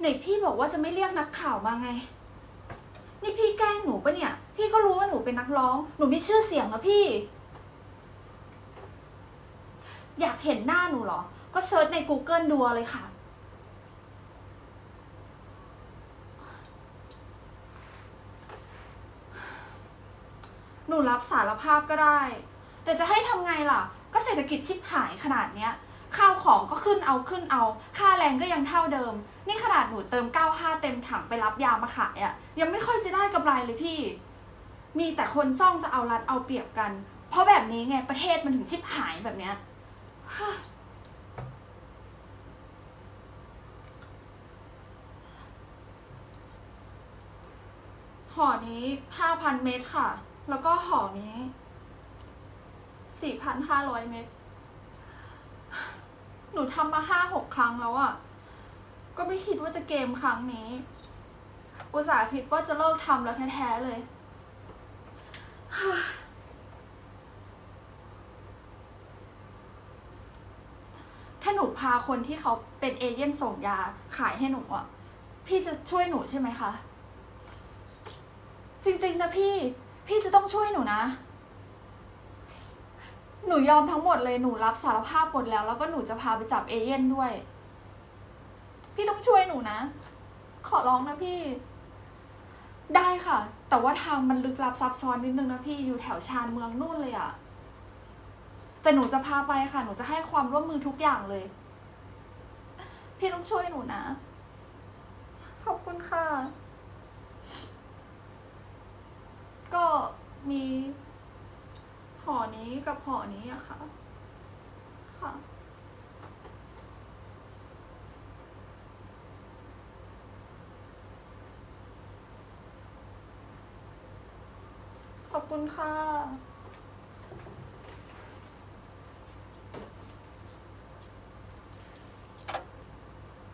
ไหนพี่บอกว่าจะไม่เรียกนักข่าวมาไง นี่พี่แกล้งหนูปะเนี่ย พี่ก็รู้ว่าหนูเป็นนักร้อง หนูมีชื่อเสียงนะพี่ อยากเห็นหน้าหนูเหรอ ก็เซิร์ชใน Google ดูเอาเลยค่ะ หนูรับสารภาพก็ได้ แต่จะให้ทำไงล่ะ ก็เศรษฐกิจชิบหายขนาดเนี้ย ข้าวของก็ขึ้นเอาขึ้นเอา ค่าแรงก็ยังเท่าเดิม นี่ขนาดหนูเติม 95 เต็มถังไปรับยามาขายอะ่ะ ยังไม่ค่อยจะได้กำไรเลยพี่ มีแต่คนจ้องจะเอารัดเอาเปรียบกัน เพราะแบบนี้ไงประเทศมันถึงชิบหายแบบเนี้ยห่อนี้ห้าพันเม็ดค่ะ แล้วก็ห่อนี้สี่พันห้าร้อยเม็ด หนูทำมาห้าหกครั้งแล้วอะ่ะก็ไม่คิดว่าจะเกมครั้งนี้ อุตส่าห์คิดว่าจะเลิกทำแล้วแท้ๆเลย ถ้าหนูพาคนที่เขาเป็นเอเย่นส่งยาขายให้หนูอะพี่จะช่วยหนูใช่ไหมคะ จริงๆนะพี่ พี่จะต้องช่วยหนูนะ หนูยอมทั้งหมดเลยหนูรับสารภาพหมดแล้ว แล้วก็หนูจะพาไปจับเอเย่นด้วย พี่ต้องช่วยหนูนะ ขอร้องนะพี่ ได้ค่ะ แต่ว่าทางมันลึกลับซับซ้อนนิดนึงนะพี่อยู่แถวชานเมืองนู่นเลยอะแต่หนูจะพาไปค่ะ หนูจะให้ความร่วมมือทุกอย่างเลย พี่ต้องช่วยหนูนะ ขอบคุณค่ะ ก็มี นี้กับห่อนี้อะค่ะ ค่ะขอบคุณค่ะ